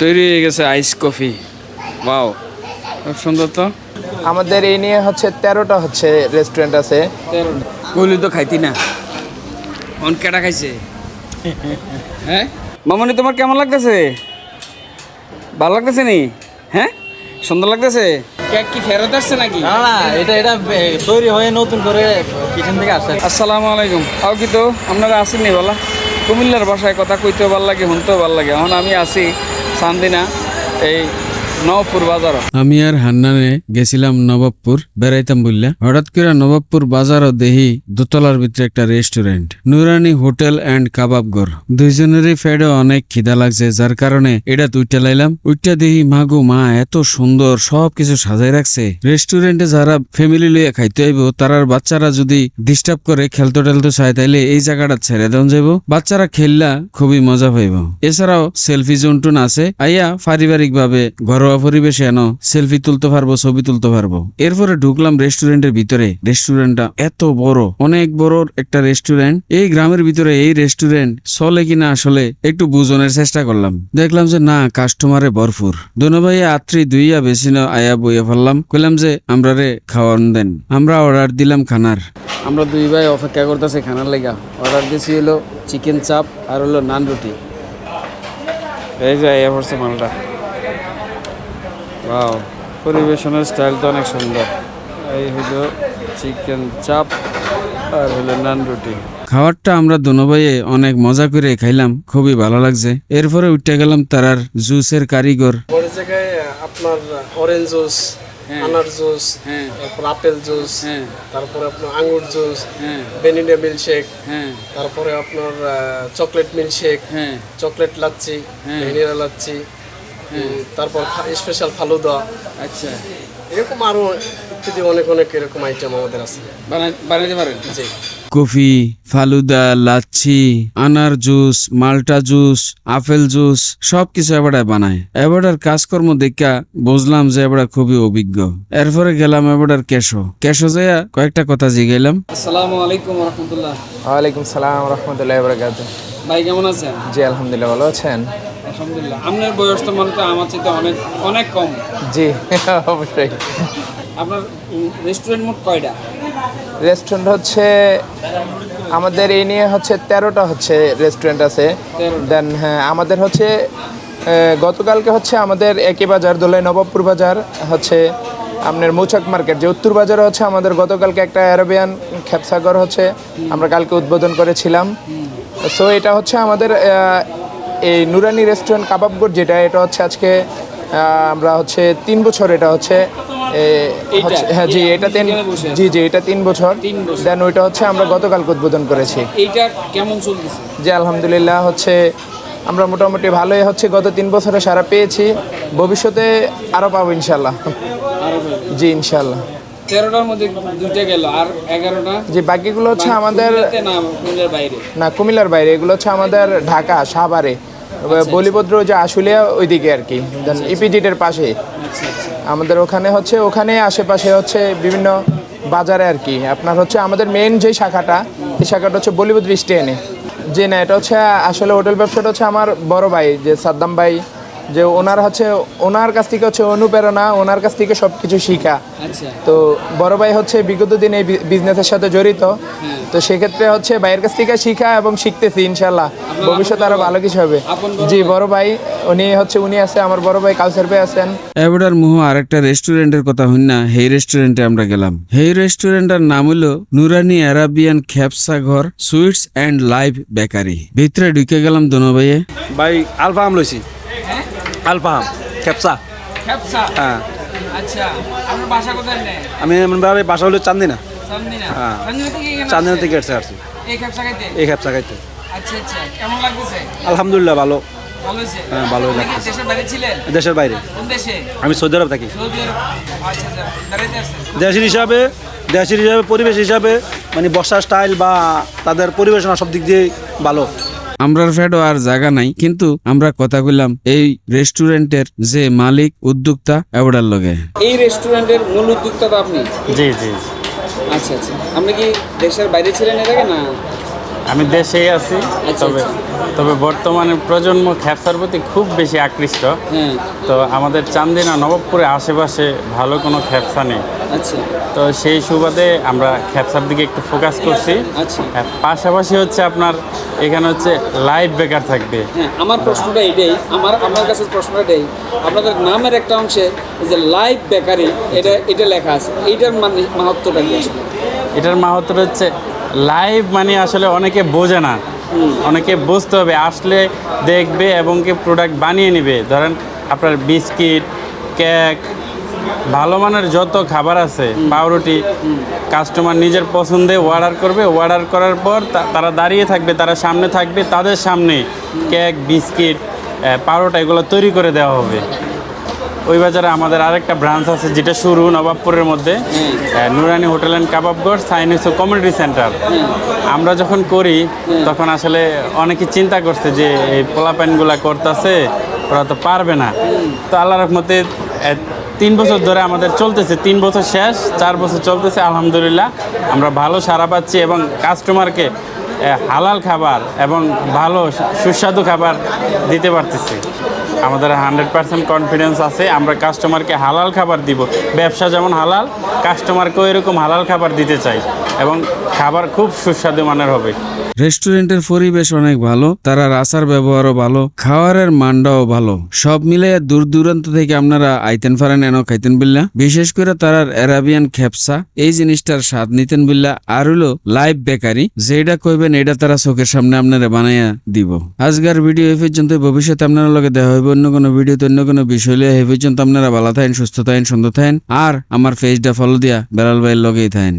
তৈরি হয়ে গেছে আইস কফি বাও খুব সুন্দর তো। আমাদের এই নিয়ে হচ্ছে তেরোটা হচ্ছে রেস্টুরেন্ট আছে। কইলি তো খাইতি না। অন কেটা খাইছে? হ্যাঁ? মামনি তোমার কেমন লাগতেছে? ভালো লাগতেছে নি? হ্যাঁ? সুন্দর লাগতেছে? কেক কি ফেরত আসছে নাকি? না না এটা এটা তৈরি হয়ে নতুন করে কিচেন থেকে আসছে। আসসালামু আলাইকুম। আও কি তো? আপনারা আসেননি বলা? কুমিল্লার ভাষায় কথা কইতেও ভালো লাগে শুনতেও ভালো লাগে। এখন আমি আছি চান্দিনা এই নবপুর বাজার। আমি আর হান্নানে গেছিলাম নবাবপুর, বেড়াইতাম বললা হঠাৎ করে নবাবপুর বাজারও দেখি দোতলার ভিতরে একটা রেস্টুরেন্ট। নুরানি হোটেল অ্যান্ড কাবাব ঘর দুইজনেরই ফেডে অনেক খিদা লাগছে, যার কারণে এটা তুইটা লাইলাম। উইটা দেখি মাগো মা, এত সুন্দর সব কিছু সাজাই রাখছে। রেস্টুরেন্টে যারা ফ্যামিলি লইয়া খাইতে আইব, তারার বাচ্চারা যদি ডিস্টার্ব করে, খেলতো টেলতো চায়, তাইলে এই জায়গাটা ছেড়ে দেন যাইব। বাচ্চারা খেললা, খুবই মজা পাইব। এছাড়াও সেলফি জোন টুন আছে। আইয়া পারিবারিক ভাবে ঘরোয়া পরিবেশে এনো সেলফি তুলতে পারব ছবি তুলতে পারব। এরপরে ঢুকলাম রেস্টুরেন্টের ভিতরে। রেস্টুরেন্টটা এত বড় অনেক বড় একটা রেস্টুরেন্ট। এই গ্রামের ভিতরে এই রেস্টুরেন্ট চলে কিনা আসলে একটু বুঝনের চেষ্টা করলাম। দেখলাম যে না কাস্টমারে ভরপুর। দোনো ভাইয়া আত্রি দুইয়া বেশি না আয়া বইয়া ফেললাম। কইলাম যে আমরা রে খাওয়ান দেন। আমরা অর্ডার দিলাম খানার। আমরা দুই ভাই অপেক্ষা করতেছে খানার লেগা। অর্ডার দিয়েছি হলো চিকেন চাপ আর হলো নান রুটি। এই যে এ পড়ছে মালটা। ওয়াও পরিবেশনের স্টাইল তো অনেক সুন্দর। এই হলো চিকেন চাপ আর হলো নান রুটি। খাবারটা আমরা দোনো ভাইয়ে অনেক মজা করে খাইলাম খুবই ভালো লাগছে। এরপরে উঠে গেলাম তারার জুসের কারিগর। বড় জায়গায় আপনার অরেঞ্জ জুস আনার জুস হ্যাঁ। তারপর আপেল জুস হ্যাঁ। তারপরে আপনার আঙ্গুর জুস হ্যাঁ। ভ্যানিলা মিল্কশেক হ্যাঁ। তারপরে আপনার চকলেট মিল্কশেক হ্যাঁ। চকলেট লাচ্ছি হ্যাঁ। ভ্যানিলা লাচ্ছি তারপর স্পেশাল ফালুদা। আচ্ছা। এরকম আরও ইত্যাদি অনেক অনেক এরকম আইটেম আমাদের আছে। বানাইতে পারেন? জি। কফি ফালুদা লাচ্ছি আনার জুস মাল্টা জুস আপেল জুস সবকিছু এবারে বানায়। এবারের কাজকর্ম দেখা বুঝলাম যে এবারে খুবই অভিজ্ঞ। এরপরে গেলাম এবারের কেশো। কেশো যাইয়া কয়েকটা কথা জিগাইলাম। আসসালামু আলাইকুম রহমতুল্লাহ। ওয়ালাইকুম সালাম রহমতুল্লাহ বরকাত ভাই কেমন আছেন? জি আলহামদুলিল্লাহ ভালো আছেন? আলহামদুলিল্লাহ। আপনার বয়স তো মনে আমার চেয়ে অনেক অনেক কম। জি অবশ্যই। আপনার রেস্টুরেন্ট মোট কয়টা? রেস্টুরেন্ট হচ্ছে আমাদের এই নিয়ে হচ্ছে তেরোটা হচ্ছে রেস্টুরেন্ট আছে। দেন হ্যাঁ আমাদের হচ্ছে গতকালকে হচ্ছে আমাদের একই বাজার দোলাই নবাবপুর বাজার হচ্ছে আপনার মৌচাক মার্কেট। যে উত্তর বাজারে হচ্ছে আমাদের গতকালকে একটা অ্যারাবিয়ান খেপসাগর হচ্ছে আমরা কালকে উদ্বোধন করেছিলাম। সো এটা হচ্ছে আমাদের এই নুরানি রেস্টুরেন্ট কাবাবগড় যেটা এটা হচ্ছে আজকে আমরা হচ্ছে তিন বছর এটা হচ্ছে- হ্যাঁ জি এটা তিন জি জি এটা তিন বছর। দেন ওইটা হচ্ছে আমরা গতকালকে উদ্বোধন করেছি। এইটা কেমন চলতেছে? যে আলহামদুলিল্লাহ হচ্ছে আমরা মোটামুটি ভালোই হচ্ছে। গত তিন বছরে সারা পেয়েছি। ভবিষ্যতে আরও পাবো ইনশাল্লাহ জি ইনশাল্লাহ তেরোটার মধ্যে দুইটা গেল আর এগারোটা? যে বাকিগুলো হচ্ছে আমাদের না কুমিল্লার বাইরে? না কুমিল্লার বাইরে। এগুলো হচ্ছে আমাদের ঢাকা সাভারে। বলিভদ্র যে আশুলিয়া ওইদিকে আর কি। দেন ইপিজিটের পাশে আচ্ছা আচ্ছা। আমাদের ওখানে হচ্ছে, ওখানে আশেপাশে হচ্ছে বিভিন্ন বাজারে আর কি। আপনার হচ্ছে আমাদের মেন যে শাখাটা, এই শাখাটা হচ্ছে বলিউড স্টেনে যে না, এটা হচ্ছে আসলে হোটেল ব্যবসাটা হচ্ছে আমার বড় ভাই, যে সাদ্দাম ভাই যে ওনার হচ্ছে ওনার কাছ থেকে হচ্ছে অনুপ্রেরণা ওনার কাছ থেকে সব কিছু শিখা। আচ্ছা। তো বড় ভাই হচ্ছে বিগত দিনে এই বিজনেসের সাথে জড়িত। তো সেক্ষেত্রে হচ্ছে ভাইয়ের কাছ থেকে শিখা এবং শিখতেছি ইনশাল্লাহ ভবিষ্যতে আরও ভালো কিছু হবে। জি বড় ভাই উনি হচ্ছে উনি আছে আমার বড় ভাই কালচার ভাই আছেন। এবারের মুহ আরেকটা রেস্টুরেন্টের কথা হই না হেই রেস্টুরেন্টে আমরা গেলাম। হেই রেস্টুরেন্টের নাম হলো নুরানি আরাবিয়ান খ্যাপসা ঘর সুইটস এন্ড লাইভ বেকারি। ভিতরে ঢুকে গেলাম দোনো ভাইয়ে। ভাই আলফা আম লইছি। আলফা আম খেপসা। হ্যাঁ। আচ্ছা আপনার বাসা কোথায় আমি এমন ভাবে বাসা হলো চান্দিনা। চান্দিনা? হ্যাঁ। চান্দিনা থেকে আসছেন? আসছি? এই খ্যাপসা খাইতে? এই খেপসা খাইতে। আচ্ছা আচ্ছা। কেমন লাগতেছে? আলহামদুলিল্লাহ ভালো। ভালো হ্যাঁ, আপনি দেশের বাইরে ছিলেন? দেশের বাইরে। কোন দেশে? আমি সৌদি আরব থাকি। Saudi Arab. আচ্ছা আচ্ছা। দেশের হিসাবে দেশের হিসাবে পরিবেশ হিসাবে মানে বসার স্টাইল বা তাদের পরিবেশনা সব দিক দিয়ে ভালো। আমরার ফ্যাডও আর জায়গা নাই কিন্তু আমরা কথা কইলাম এই রেস্টুরেন্টের যে মালিক উদ্যোক্তা এবার লগে। এই রেস্টুরেন্টের মূল উদ্যোক্তা তো আপনি? জি জি। আচ্ছা আচ্ছা। আপনি কি দেশের বাইরে ছিলেন এর আগে না? আমি দেশেই আছি আচ্ছা, তবে তবে বর্তমানে প্রজন্ম খ্যাপসার প্রতি খুব বেশি আকৃষ্ট। তো আমাদের চান্দিনা নবাবপুরে আশেপাশে ভালো কোনো খ্যাপসা নেই। আচ্ছা। তো সেই সুবাদে আমরা খ্যাপসার দিকে একটু ফোকাস করছি। আচ্ছা। পাশাপাশি হচ্ছে আপনার এখানে হচ্ছে লাইভ বেকার থাকবে। হ্যাঁ আমার প্রশ্নটা এটাই আমার আমার কাছে প্রশ্নটা এটাই। আপনাদের নামের একটা অংশে যে লাইভ বেকারি এটা এটা লেখা আছে। এইটার মানে মাহাত্মটা কি এটার মাহাত্ম হচ্ছে লাইভ মানে আসলে অনেকে বোঝে না। অনেকে বুঝতে হবে আসলে দেখবে এবং কি প্রোডাক্ট বানিয়ে নেবে। ধরেন আপনার বিস্কিট কেক ভালো মানের যত খাবার আছে পাউরুটি কাস্টমার নিজের পছন্দে অর্ডার করবে। অর্ডার করার পর তারা দাঁড়িয়ে থাকবে তারা সামনে থাকবে তাদের সামনে কেক বিস্কিট পাউরোটা এগুলো তৈরি করে দেওয়া হবে। ওই বাজারে আমাদের আরেকটা ব্রাঞ্চ আছে যেটা শুরু নবাবপুরের মধ্যে। নুরানি hotel and Kababgarh সাইনিস community centre আমরা যখন করি তখন আসলে অনেকে চিন্তা করছে যে এই পোলাপ্যানগুলা করতেছে ওরা তো পারবে না। তো আল্লাহ রহমতে তিন বছর ধরে আমাদের চলতেছে তিন বছর শেষ চার বছর চলতেছে আলহামদুলিল্লাহ। আমরা ভালো সারা পাচ্ছি এবং কাস্টমারকে হালাল খাবার এবং ভালো, সুস্বাদু খাবার দিতে পারতেছি। আমাদের হান্ড্রেড পার্সেন্ট কনফিডেন্স আছে, আমরা কাস্টমারকে হালাল খাবার দিব। ব্যবসা যেমন হালাল কাস্টমারকেও এরকম হালাল খাবার দিতে চাই এবং খাবার খুব সুস্বাদু মানের হবে। রেস্টুরেন্টের পরিবেশ অনেক ভালো, তারা রাসার ব্যবহারও ভালো, খাওয়ারের মানটাও ভালো। সব মিলে দূর দূরান্ত থেকে আপনারা আইতেন পারেন এনো খাইতেন বিল্লা। বিশেষ করে তারার অ্যারাবিয়ান খেপসা, এই জিনিসটার স্বাদ নিতেন বিল্লা। আর হলো লাইভ বেকারি যেটা কইবেন এটা তারা চোখের সামনে আপনারা বানাইয়া দিব। আজকের ভিডিও এই পর্যন্ত ভবিষ্যতে আপনারা লগে দেখা হইব অন্য কোনো ভিডিওতে, অন্য কোনো বিষয় লিয়া এই পর্যন্ত আপনারা ভালো থাকেন, সুস্থ থাকেন, সুন্দর থাকেন। আর আমার ফেসটা ফলো দিয়া বেলাল ভাইয়ের লগেই থাকেন।